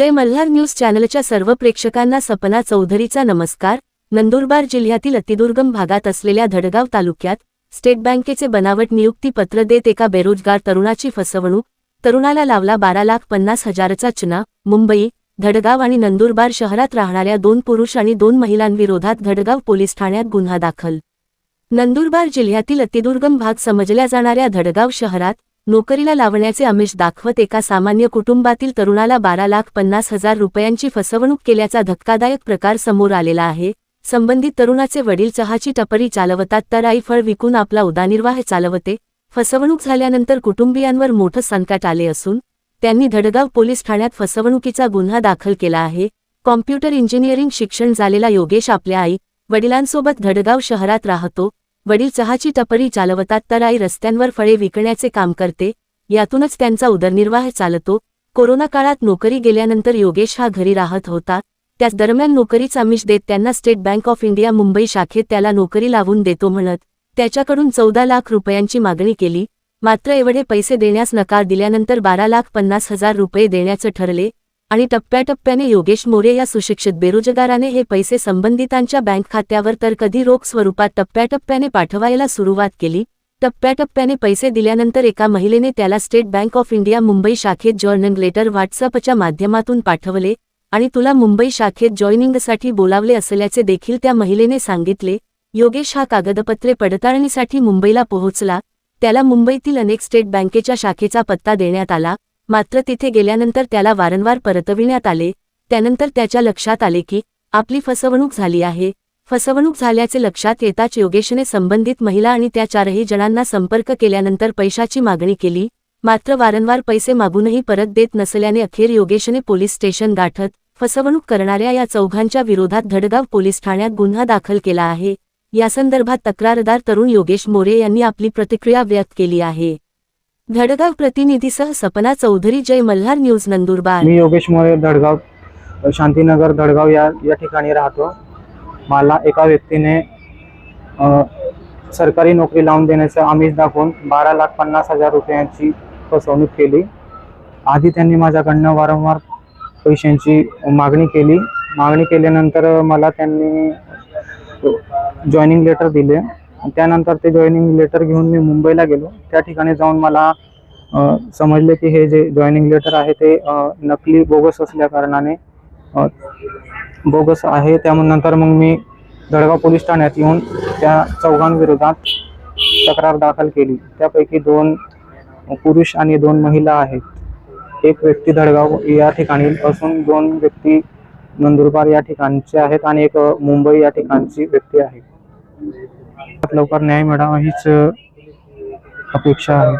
जय Malhar news चॅनलच्या सर्व प्रेक्षकांना सपना चौधरीचा नमस्कार. नंदुरबार जिल्ह्यातील अतिदुर्गम भागात असलेल्या धडगाव तालुक्यात स्टेट बँकेचे बनावट नियुक्ती पत्र देत एका बेरोजगार तरुणाची फसवणूक. तरुणाला लावला बारा लाख पन्नास हजाराचा चुना. मुंबई धडगाव आणि नंदुरबार शहरात राहणाऱ्या दोन पुरुष आणि दोन महिलांविरोधात धडगाव पोलीस ठाण्यात गुन्हा दाखल. नंदुरबार जिल्ह्यातील अतिदुर्गम भाग समजल्या जाणाऱ्या धडगाव शहरात नोकरीला लावण्याचे आमिष दाखवत एका सामान्य कुटुंबातील तरुणाला बारा लाख पन्नास हजार रुपयांची फसवणूक केल्याचा धक्कादायक प्रकार समोर आलेला आहे. संबंधित तरुणाचे वडील चहाची टपरी चालवतात तर आई फळ विकून आपला उदानिर्वाह चालवते. फसवणूक झाल्यानंतर कुटुंबियांवर मोठं संकट आले असून त्यांनी धडगाव पोलीस ठाण्यात फसवणुकीचा गुन्हा दाखल केला आहे. कॉम्प्युटर इंजिनिअरिंग शिक्षण झालेला योगेश आपल्या आई वडिलांसोबत धडगाव शहरात राहतो. वडील चहाची टपरी चालवतात तर आई रस्त्यांवर फळे विकण्याचे काम करते यातूनच त्यांचा उदरनिर्वाह चालतो. कोरोना काळात नोकरी गेल्यानंतर योगेश हा घरी राहत होता. त्याच दरम्यान नोकरीचा मिश देत त्यांना State Bank of India Mumbai शाखेत त्याला नोकरी लावून देतो म्हणत त्याच्याकडून चौदा लाख रुपयांची मागणी केली. मात्र एवढे पैसे देण्यास नकार दिल्यानंतर बारा लाख पन्नास हजार रुपये देण्याचं ठरले. आणि टप्प्याटप्प्याने योगेश मोरे या सुशिक्षित बेरोजगाराने हे पैसे संबंधितांच्या बँक खात्यावर तर कधी रोख स्वरूपात टप्प्याटप्प्याने पाठवायला सुरुवात केली. टप्प्याटप्प्याने पैसे दिल्यानंतर एका महिलेने त्याला State Bank of India Mumbai शाखेत जॉइनिंग लेटर व्हॉट्सअपच्या माध्यमातून पाठवले आणि तुला मुंबई शाखेत जॉइनिंगसाठी बोलावले असल्याचे देखील त्या महिलेने सांगितले. योगेश हा कागदपत्रे पडताळणीसाठी मुंबईला पोहोचला. त्याला मुंबईतील अनेक स्टेट बँकेच्या शाखेचा पत्ता देण्यात आला. मात्र तिथे गेल्यानंतर त्याला वारंवार परतविण्यात आले. त्यानंतर त्याच्या लक्षात आले की आपली फसवणूक झाली आहे. फसवणूक झाल्याचे लक्षात येताच योगेशने संबंधित महिला आणि त्या चारही जणांना संपर्क केल्यानंतर पैशाची मागणी केली. मात्र वारंवार पैसे मागूनही परत देत नसल्याने अखेर योगेशने पोलीस स्टेशन गाठत फसवणूक करणाऱ्या या चौघांच्या विरोधात धडगाव पोलीस ठाण्यात गुन्हा दाखल केला आहे. यासंदर्भात तक्रारदार तरुण योगेश मोरे यांनी आपली प्रतिक्रिया व्यक्त केली आहे. धडगाव प्रतिनिधीसह सपना चौधरी जय मल्हार न्यूज नंदुरबार. मी योगेश मोरे धडगाव शांतीनगर धडगाव या या ठिकाणी राहतो. मला एका व्यक्तीने अ, सरकारी नोकरी लावून देण्याचं आमिष दाखवून बारा लाख पन्नास हजार रुपयांची फसवणूक केली. आधी त्यांनी माझ्याकडनं वारंवार पैशांची मागणी केली. मागणी केल्यानंतर मला त्यांनी जॉईनिंग लेटर दिले. त्यानंतर ते जॉईनिंग लेटर घेऊन मी मुंबईला गेलो. त्या ठिकाणी जाऊन मला समजले की हे जे जॉईनिंग लेटर आहे ते नकली बोगस असल्या कारणाने बोगस आहे. त्यानंतर नंतर मग मी जळगाव पोलीस ठाण्यात येऊन त्या चौघांविरोधात तक्रार दाखल केली. त्यापैकी दोन पुरुष आणि दोन महिला आहेत. एक व्यक्ती धडगाव या ठिकाणी असून दोन व्यक्ती नंदुरबार या ठिकाणचे आहेत आणि एक मुंबई या ठिकाणची व्यक्ती आहे. लवकर न्याय मिळावा हीच अपेक्षा आहे.